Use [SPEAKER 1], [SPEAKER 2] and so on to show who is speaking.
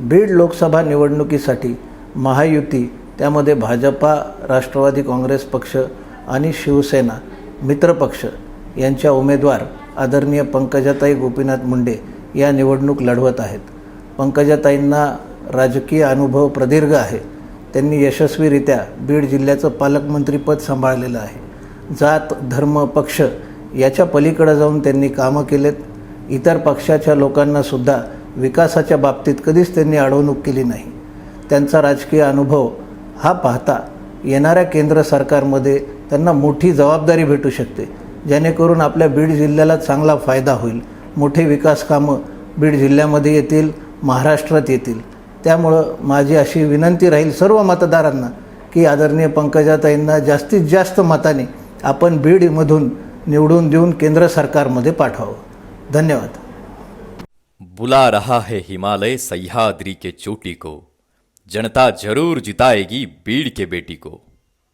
[SPEAKER 1] बीड लोकसभा निवडणुकीसाठी महायुती त्यामध्ये भाजपा राष्ट्रवादी काँग्रेस पक्ष आणि शिवसेना मित्रपक्ष यांच्या उमेदवार आदरणीय पंकजाताई गोपीनाथ मुंडे या निवडणूक लढवत आहेत. पंकजाताईंना राजकीय अनुभव प्रदीर्घ आहे. त्यांनी यशस्वीरित्या बीड जिल्ह्याचं पालकमंत्रीपद सांभाळलेलं आहे. जात धर्म पक्ष याच्या पलीकडे जाऊन त्यांनी कामं केलेत. इतर पक्षाच्या लोकांनासुद्धा विकासाच्या बाबतीत कधीच त्यांनी अडवणूक केली नाही. त्यांचा राजकीय अनुभव हा पाहता येणाऱ्या केंद्र सरकारमध्ये त्यांना मोठी जबाबदारी भेटू शकते जेणेकरून आपल्या बीड जिल्ह्याला चांगला फायदा होईल. मोठे विकास कामं बीड जिल्ह्यामध्ये येतील महाराष्ट्रात येतील. त्यामुळं माझी अशी विनंती राहील सर्व मतदारांना की आदरणीय पंकजाताईंना जास्तीत जास्त मताने आपण बीडमधून निवडून देऊन केंद्र सरकारमध्ये पाठवावं. धन्यवाद.
[SPEAKER 2] बुला रहा है हिमालय सह्याद्री के चोटी को जनता जरूर जिताएगी बीड़ के बेटी को